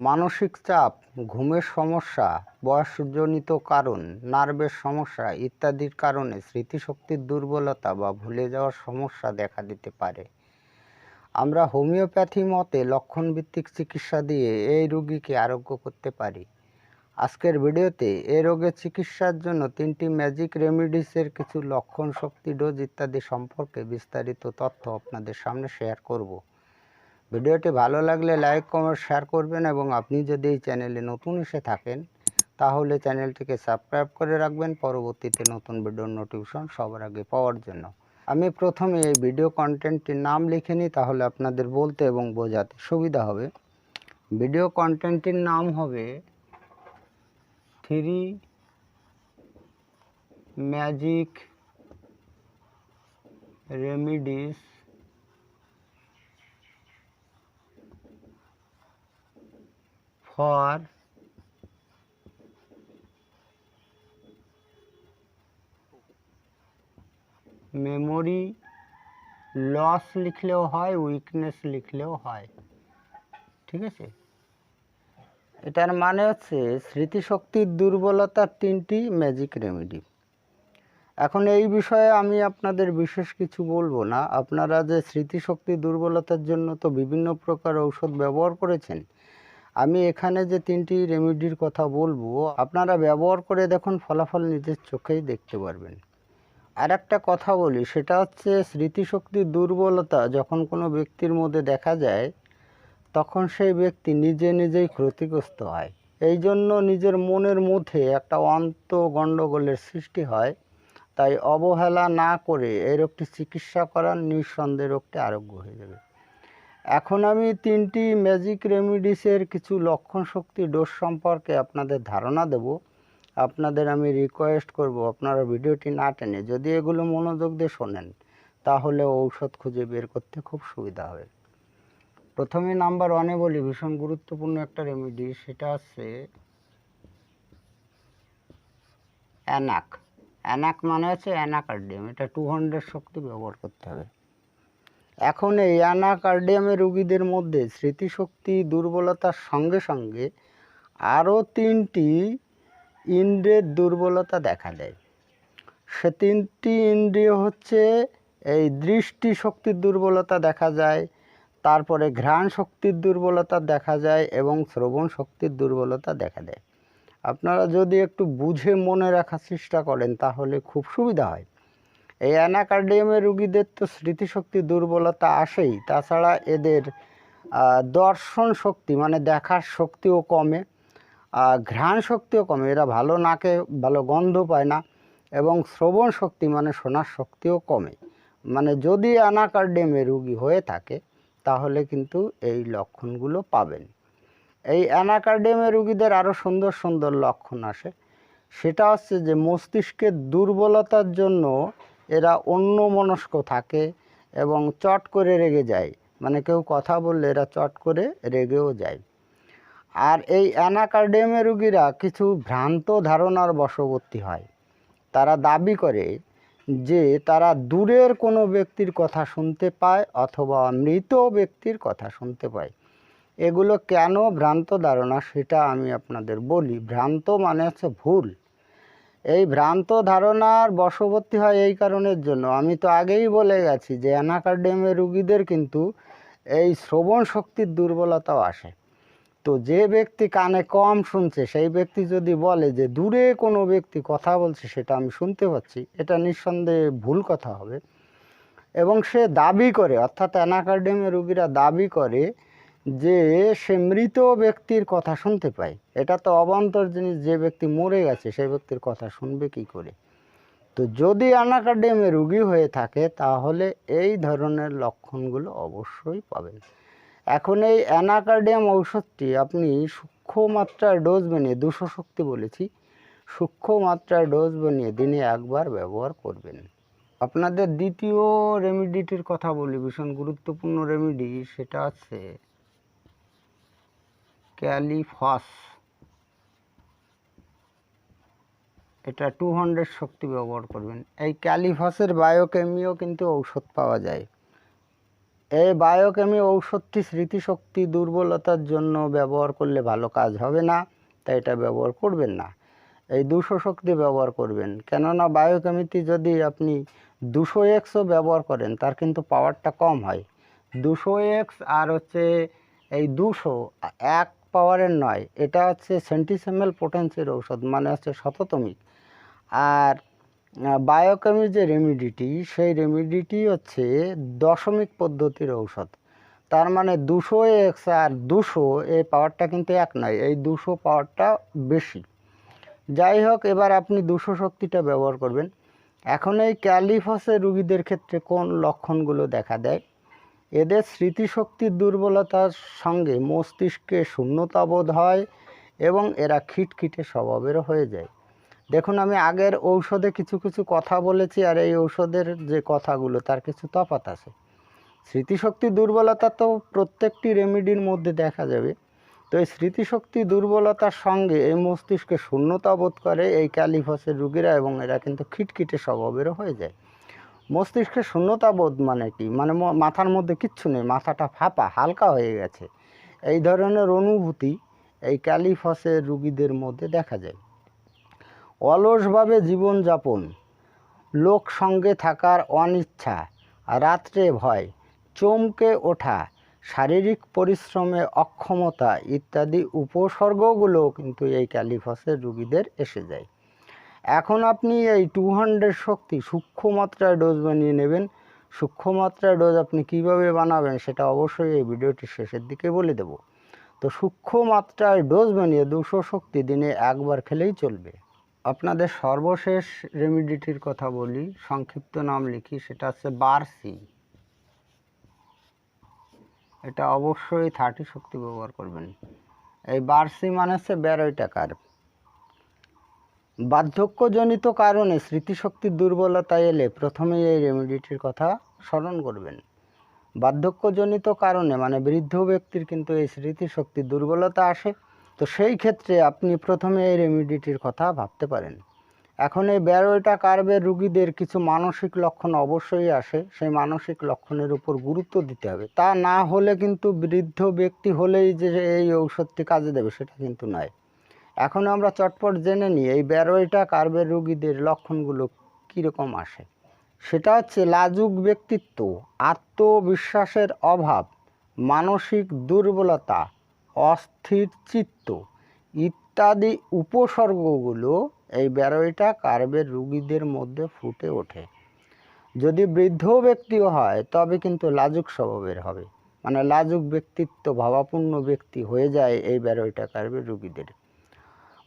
মানসিক চাপ, ঘুমের সমস্যা, বয়সজনিত কারণ, নার্ভের সমস্যা ইত্যাদির কারণে স্মৃতিশক্তির দুর্বলতা বা ভুলে যাওয়ার সমস্যা দেখা দিতে পারে। আমরা হোমিওপ্যাথি মতে লক্ষণভিত্তিক চিকিৎসা দিয়ে এই রোগীকে আরোগ্য করতে পারি। আজকের ভিডিওতে এ রোগের চিকিৎসার জন্য তিনটি ম্যাজিক রেমিডিসের কিছু লক্ষণ শক্তি ডোজ ইত্যাদি সম্পর্কে বিস্তারিত তথ্য আপনাদের সামনে শেয়ার করব। ভিডিওটি ভালো লাগলে লাইক, কমেন্ট, শেয়ার করবেন এবং আপনি যদি এই চ্যানেলে নতুন এসে থাকেন, তাহলে চ্যানেলটিকে সাবস্ক্রাইব করে রাখবেন। পরবর্তীতে নতুন ভিডিওর নোটিফিকেশন সবার আগে পাওয়ার জন্য। আমি প্রথমে এই ভিডিও কন্টেন্টটির নাম লিখে নিই, তাহলে আপনাদের বলতে এবং বোঝাতে সুবিধা হবে। ভিডিও কন্টেন্টটির নাম হবে three magic remedies for memory loss লিখলেও হয় উইকনেস লিখলেও হয়। ঠিক আছে? এটার মানে হচ্ছে স্মৃতিশক্তির দুর্বলতার তিনটি ম্যাজিক রেমেডি এখন এই বিষয়ে আমি আপনাদের বিশেষ কিছু বলব না। আপনারা যে স্মৃতিশক্তি দুর্বলতার জন্য তো বিভিন্ন প্রকার ঔষধ ব্যবহার করেছেন আমি এখানে যে তিনটি রেমেডির কথা বলব, আপনারা ব্যবহার করে দেখুন, ফলাফল নিজের চোখেই দেখতে পারবেন। আর একটা কথা বলি, সেটা হচ্ছে স্মৃতিশক্তির দুর্বলতা যখন কোনো ব্যক্তির মধ্যে দেখা যায়, তখন সেই ব্যক্তি নিজে নিজেই ক্ষতিগ্রস্ত হয়। এই জন্য নিজের মনের মধ্যে একটা অন্ত গণ্ডগোলের সৃষ্টি হয়। তাই অবহেলা না করে এই রোগটি চিকিৎসা করার নিঃসন্দেহে রোগটি আরোগ্য হয়ে যাবে। এখন আমি তিনটি ম্যাজিক রেমিডিসের কিছু লক্ষণ শক্তি ডোজ সম্পর্কে আপনাদের ধারণা দেব। আপনাদের আমি রিকোয়েস্ট করব, আপনারা ভিডিওটি না টেনে যদি এগুলো মনোযোগ দিয়ে শোনেন, তাহলে ঔষধ খুঁজে বের করতে খুব সুবিধা হবে। প্রথমে নাম্বার ওয়ানে বলি, ভীষণ গুরুত্বপূর্ণ একটা রেমিডি সেটা হচ্ছে অ্যানাক অ্যানাক মানে হচ্ছে অ্যানাকার্ডিয়াম এটা টু হান্ড্রেড শক্তি ব্যবহার করতে হবে। এখন এই অ্যানাকার্ডিয়ামের রুগীদের মধ্যে স্মৃতিশক্তি, দুর্বলতার সঙ্গে সঙ্গে আরও তিনটি ইন্দ্রিয়ের দুর্বলতা দেখা দেয়। সে তিনটি ইন্দ্রিয় হচ্ছে এই দৃষ্টি শক্তির দুর্বলতা দেখা যায়, তারপরে ঘ্রাণ শক্তির দুর্বলতা দেখা যায় এবং শ্রবণ শক্তির দুর্বলতা দেখা দেয়। আপনারা যদি একটু বুঝে মনে রাখার চেষ্টা করেন তাহলে খুব সুবিধা হয়। এই অ্যানাকার্ডিয়ামের রুগীদের তো স্মৃতিশক্তি দুর্বলতা আসেই। তাছাড়া এদের দর্শন শক্তি মানে দেখার শক্তিও কমে ঘ্রাণ শক্তিও কমে। এরা ভালো নাকে ভালো গন্ধ পায় না এবং শ্রবণ শক্তি মানে শোনার শক্তিও কমে। মানে যদি অ্যানাকার্ডিয়ামের রুগী হয়ে থাকে, তাহলে কিন্তু এই লক্ষণগুলো পাবেন। এই অ্যানাকার্ডিয়ামের রুগীদের আরও সুন্দর সুন্দর লক্ষণ আসে। সেটা হচ্ছে যে মস্তিষ্কের দুর্বলতার জন্য এরা অন্য মনস্ক থাকে এবং চট করে রেগে যায়। মানে কেউ কথা বললে এরা চট করে রেগেও যায়। আর এই অ্যানাকার্ডিয়ামের রুগীরা কিছু ভ্রান্ত ধারণার বশবর্তী হয়। তারা দাবি করে যে তারা দূরের কোনো ব্যক্তির কথা শুনতে পায় অথবা মৃত ব্যক্তির কথা শুনতে পায়। এগুলো কেন ভ্রান্ত ধারণা সেটা আমি আপনাদের বলি। ভ্রান্ত মানে হচ্ছে ভুল। এই ভ্রান্ত ধারণার বশবর্তী হয় এই কারণের জন্য। আমি তো আগেই বলে গেছি যে অ্যানাকার্ডেমের রুগীদের কিন্তু এই শ্রবণ শক্তির দুর্বলতাও আসে। তো যে ব্যক্তি কানে কম শুনছে, সেই ব্যক্তি যদি বলে যে দূরে কোনো ব্যক্তি কথা বলছে সেটা আমি শুনতে পাচ্ছি, এটা নিঃসন্দেহে ভুল কথা হবে। এবং সে দাবি করে, অর্থাৎ অ্যানাকার্ডেমের রুগীরা দাবি করে যে সে মৃত ব্যক্তির কথা শুনতে পায়। এটা তো অবান্তর জিনিস, যে ব্যক্তি মরে গেছে, সেই ব্যক্তির কথা শুনবে কি করে? তো যদি অ্যানাকার্ডেমে রুগী হয়ে থাকে, তাহলে এই ধরনের লক্ষণগুলো অবশ্যই পাবেন। এখন এই অ্যানাকার্ডিয়াম ঔষধটি আপনি সূক্ষ্ম মাত্রার ডোজ বানিয়ে, দুশো শক্তি বলেছি, সূক্ষ্ম মাত্রার ডোজ বানিয়ে দিনে একবার ব্যবহার করবেন। আপনাদের দ্বিতীয় রেমিডিটির কথা বলি, ভীষণ গুরুত্বপূর্ণ রেমিডি সেটা হচ্ছে ক্যালিফস। এটা টু হান্ড্রেড শক্তি ব্যবহার করবেন। এই ক্যালিফসের বায়োকেমিও কিন্তু ঔষধ পাওয়া যায়। এই বায়োকেমি ঔষধটি স্মৃতিশক্তি দুর্বলতার জন্য ব্যবহার করলে ভালো কাজ হবে না, তাই এটা ব্যবহার করবেন না। এই দুশো শক্তি ব্যবহার করবেন। কেননা বায়োকেমিতে যদি আপনি দুশো এক্সও ব্যবহার করেন, তার কিন্তু পাওয়ারটা কম হয়। দুশো এক্স আর হচ্ছে এই দুশো, এক পাওয়ারের নয়। এটা হচ্ছে সেন্টিসেমেল পোটেন্সির ঔষধ মানে হচ্ছে শততমিক আর বায়োকেমির যে রেমিডিটি সেই রেমিডিটি হচ্ছে দশমিক পদ্ধতির ঔষধ। তার মানে দুশো এক্স আর দুশো এই পাওয়ারটা কিন্তু এক নয়, এই দুশো পাওয়ারটা বেশি। যাই হোক, এবার আপনি দুশো শক্তিটা ব্যবহার করবেন। এখন এই ক্যালিফসের রুগীদের ক্ষেত্রে কোন লক্ষণগুলো দেখা দেয়? এদের স্মৃতিশক্তির দুর্বলতার সঙ্গে মস্তিষ্কে শূন্যতা বোধ হয় এবং এরা খিটখিটে স্বভাবেরও হয়ে যায়। দেখুন, আমি আগের ঔষধে কিছু কিছু কথা বলেছি আর এই ঔষধের যে কথাগুলো, তার কিছু তফাৎ আছে। স্মৃতিশক্তি দুর্বলতা তো প্রত্যেকটি রেমিডির মধ্যে দেখা যাবে। তো এই স্মৃতিশক্তি দুর্বলতার সঙ্গে এই মস্তিষ্কে শূন্যতা বোধ করে এই ক্যালিফসের রুগীরা এবং এরা কিন্তু খিটখিটে স্বভাবেরও হয়ে যায়। মস্তিষ্কে শূন্যতা বোধ মানে কি? মানে মাথার মধ্যে কিচ্ছু নেই, মাথাটা ফাঁপা, হালকা হয়ে গেছে। এই ধরনের অনুভূতি এই ক্যালিফসের রুগীদের মধ্যে দেখা যায়। অলসভাবে জীবনযাপন, লোক সঙ্গে থাকার অনিচ্ছা, রাত্রে ভয়, চমকে ওঠা, শারীরিক পরিশ্রমে অক্ষমতা ইত্যাদি উপসর্গগুলো কিন্তু এই ক্যালিফসের রুগীদের এসে যায়। এখন আপনি এই টু হান্ড্রেড শক্তি সূক্ষ্ম মাত্রায় ডোজ বানিয়ে নেবেন। সূক্ষ্ম মাত্রায় ডোজ আপনি কীভাবে বানাবেন সেটা অবশ্যই এই ভিডিওটির শেষের দিকে বলে দেব। তো সূক্ষ্ম মাত্রায় ডোজ বানিয়ে দুশো শক্তি দিনে একবার খেলেই চলবে। আপনাদের সর্বশেষ রেমিডিটির কথা বলি, সংক্ষিপ্ত নাম লিখি, সেটা হচ্ছে বারসি। এটা অবশ্যই থার্টি শক্তি ব্যবহার করবেন। এই বারসি মানে হচ্ছে বেরোয় টাকার বার্ধক্যজনিত কারণে স্মৃতিশক্তির দুর্বলতা এলে প্রথমেই এই রেমিডিটির কথা স্মরণ করবেন। বার্ধক্যজনিত কারণে মানে বৃদ্ধ ব্যক্তির কিন্তু এই স্মৃতিশক্তির দুর্বলতা আসে, তো সেই ক্ষেত্রে আপনি প্রথমে এই রেমিডিটির কথা ভাবতে পারেন। এখন এই ব্যারোটা কার্বের রুগীদের কিছু মানসিক লক্ষণ অবশ্যই আসে, সেই মানসিক লক্ষণের উপর গুরুত্ব দিতে হবে। তা না হলে কিন্তু বৃদ্ধ ব্যক্তি হলেই যে এই ঔষধটি কাজে দেবে, সেটা কিন্তু নয়। এখন আমরা চটপট জেনে নিই, এই ব্যারোইটা কার্বের রুগীদের লক্ষণগুলো কীরকম আসে? সেটা হচ্ছে লাজুক ব্যক্তিত্ব, আত্মবিশ্বাসের অভাব, মানসিক দুর্বলতা, অস্থির চিত্ত ইত্যাদি উপসর্গগুলো এই ব্যারোইটা কার্বের রুগীদের মধ্যে ফুটে ওঠে। যদি বৃদ্ধ ব্যক্তিও হয়, তবে কিন্তু লাজুক স্বভাবের হবে। মানে লাজুক ব্যক্তিত্ব ভাবাপূর্ণ ব্যক্তি হয়ে যায় এই ব্যারোইটা কার্বের রুগীদের।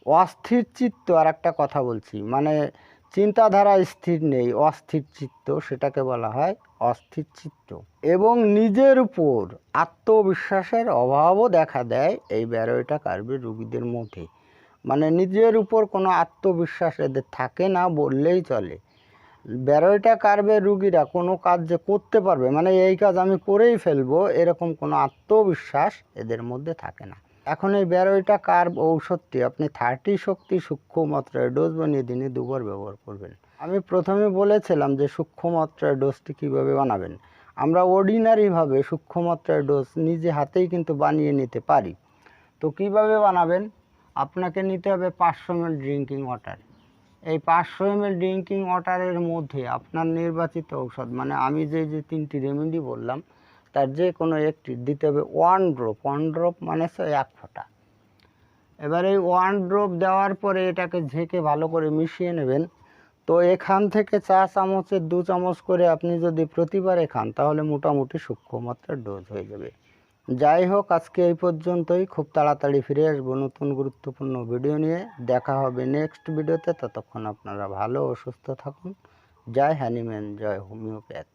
অস্থির চিত্ত আর একটা কথা বলছি। মানে চিন্তাধারা স্থির নেই, অস্থির চিত্ত সেটাকে বলা হয় অস্থির চিত্ত। এবং নিজের উপর আত্মবিশ্বাসের অভাবও দেখা দেয় এই ব্যারোইটা কার্বের রুগীদের মধ্যে। মানে নিজের উপর কোনো আত্মবিশ্বাস এদের থাকে না বললেই চলে। ব্যারোইটা কার্বের রুগীরা কোনো কাজ যে করতে পারবে মানে এই কাজ আমি করেই ফেলব, এরকম কোনো আত্মবিশ্বাস এদের মধ্যে থাকে না। এখন এই ব্যারোইটা কার্ব ঔষধটি? আপনি থার্টি শক্তি সূক্ষ্ম মাত্রায় ডোজ বানিয়ে দিনে দুবার ব্যবহার করবেন। আমি প্রথমে বলেছিলাম যে সূক্ষ্ম মাত্রায় ডোজটি কীভাবে বানাবেন। আমরা অর্ডিনারিভাবে সূক্ষ্ম মাত্রায় ডোজ নিজে হাতেই কিন্তু বানিয়ে নিতে পারি। তো কীভাবে বানাবেন? আপনাকে নিতে হবে পাঁচশো এম ড্রিঙ্কিং ওয়াটার এই পাঁচশো এম ড্রিঙ্কিং ওয়াটারের মধ্যে আপনার নির্বাচিত ঔষধ মানে আমি যে যে তিনটি রেমেডি বললাম তার যে কোনো একটি দিতে হবে ওয়ান ড্রপ ওয়ান ড্রপ মানে এক ফোঁটা। এবার এই ওয়ান ড্রপ দেওয়ার পরে এটাকে ঝেঁকে ভালো করে মিশিয়ে নেবেন। তো এখান থেকে চা চামচের দু চামচ করে আপনি যদি প্রতিবারে খান, তাহলে মোটামুটি সূক্ষ্ম মাত্রার ডোজ হয়ে যাবে। যাই হোক, আজকে এই পর্যন্তই। খুব তাড়াতাড়ি ফিরে আসব নতুন গুরুত্বপূর্ণ ভিডিও নিয়ে। দেখা হবে নেক্সট ভিডিওতে ততক্ষণ আপনারা ভালো ও সুস্থ থাকুন। জয় হ্যানিম্যান জয় হোমিওপ্যাথ।